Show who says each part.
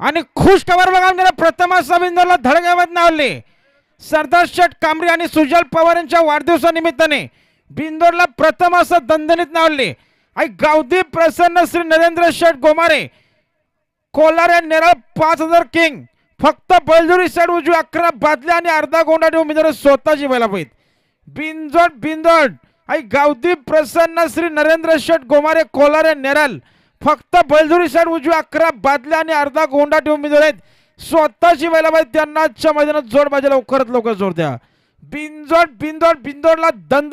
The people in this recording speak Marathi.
Speaker 1: आणि खुश टवर बघा प्रथमच प्रथम असा बिंदूला धडगावत सरदार शेठ कांबरी आणि सुजल पवार यांच्या वाढदिवसानिमित्ताने बिंदोरला प्रथम असं दणदणीत नावले. आणि गावदी प्रसन्न श्री नरेंद्र शेठ गोमारे कोलार या नेरळ पाच हजार किंग फक्त बैलजोरी साईड उजवी अकरा बादल्या आणि अर्धा गोंडा उमेदवार स्वतःची व्हायला पाहिजे बिनजोड बिनजोड आई गावदी प्रसन्न श्री नरेंद्र शेठ गोमारे कोलार या नेरळ फक्त बैलजोरी साईड उजवी अकरा बादल्या आणि अर्धा गोंडा उमेदवार आहेत. स्वतःची व्हायला पाहिजे त्यांना आजच्या मैदानात जोड पाहिजे लवकरात लवकर जोर द्या. बिनजोड बिनजोड बिंदोडला दंद